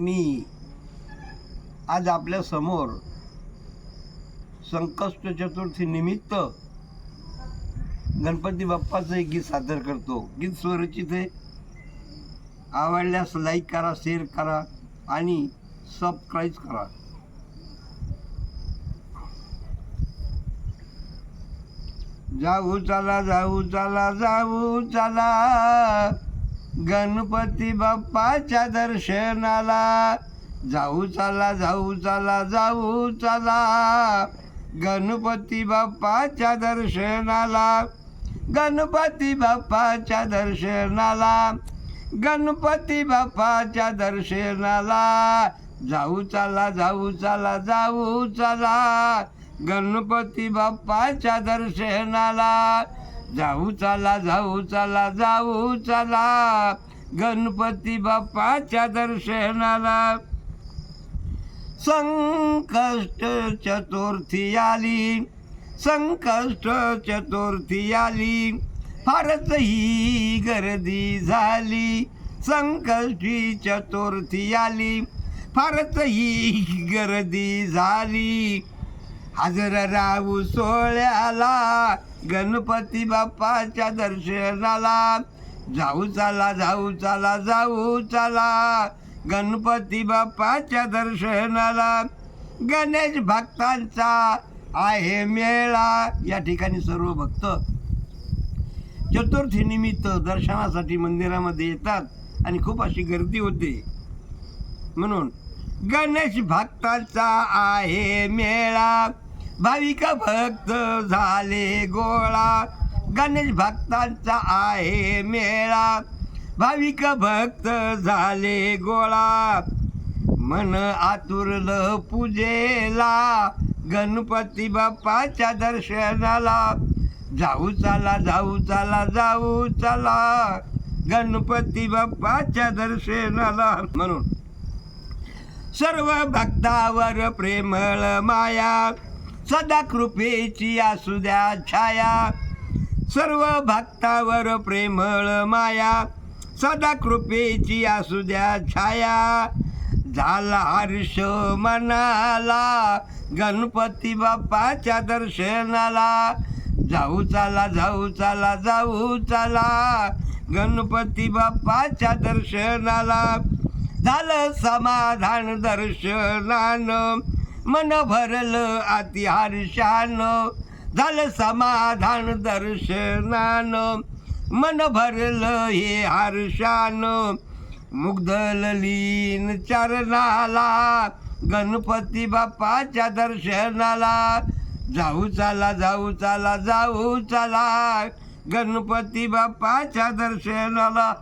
मी आज आपल्यासमोर संकष्ट चतुर्थी निमित्त गणपती बाप्पाचं एक गीत सादर करतो. गीत स्वरचित आहे. आवडल्यास लाईक करा शेअर करा आणि सबस्क्राईब करा. जाऊ चला जाऊ चला जाऊ चला. गणपती बाप्पाच्या दर्शनाला. जाऊ चला जाऊ चला जाऊ चला. गणपती बाप्पाच्या दर्शनाला. गणपती बाप्पाच्या दर्शनाला. गणपती बाप्पाच्या दर्शनाला. जाऊ चला जाऊ चला जाऊ चला. गणपती बाप्पाच्या दर्शनाला. जाऊ चला जाऊ चला जाऊ चला. गणपती बाप्पाच्या दर्शनाला. संकष्ट चतुर्थी आली. संकष्ट चतुर्थी आली. फारच ही गर्दी झाली. संकष्टी चतुर्थी आली. फारच ही गर्दी झाली. हजर राहू सोहळ्याला गणपती बाप्पाच्या दर्शनाला. जाऊ चला जाऊ चला जाऊ चला गणपती बाप्पाच्या दर्शनाला. गणेश भक्तांचा आहे मेळा. या ठिकाणी सर्व भक्त चतुर्थी निमित्त दर्शनासाठी मंदिरामध्ये येतात आणि खूप अशी गर्दी होते. म्हणून गणेश भक्ताचा आहे मेळा. भाविक भक्त झाले गोळा. गणेश भक्तांचा आहे मेळा. भाविक भक्त झाले गोळा. मन आतुरलं पूजेला. गणपती बाप्पाच्या दर्शनाला. जाऊ चला जाऊ चला जाऊ चला. गणपती बाप्पाच्या दर्शनाला. म्हणून सर्व भक्तावर प्रेमळ माया. सदा कृपेची असू द्या छाया. सर्व भक्तावर प्रेमळ माया. सदा कृपेची असू द्या छाया. झाला हर्ष मनाला गणपती बाप्पाच्या दर्शनाला. जाऊ चला जाऊ चला जाऊ चला गणपती बाप्पाच्या दर्शनाला. झालं समाधान दर्शनानं. मन भरलं अति हर्षानं झालं समाधान दर्शनानं. मन भरलं हे हर्षानं मुग्धलीन चरणाला गणपती बाप्पाच्या दर्शनाला. जाऊ चाला जाऊ चाला जाऊ चाला गणपती बाप्पाच्या दर्शनाला.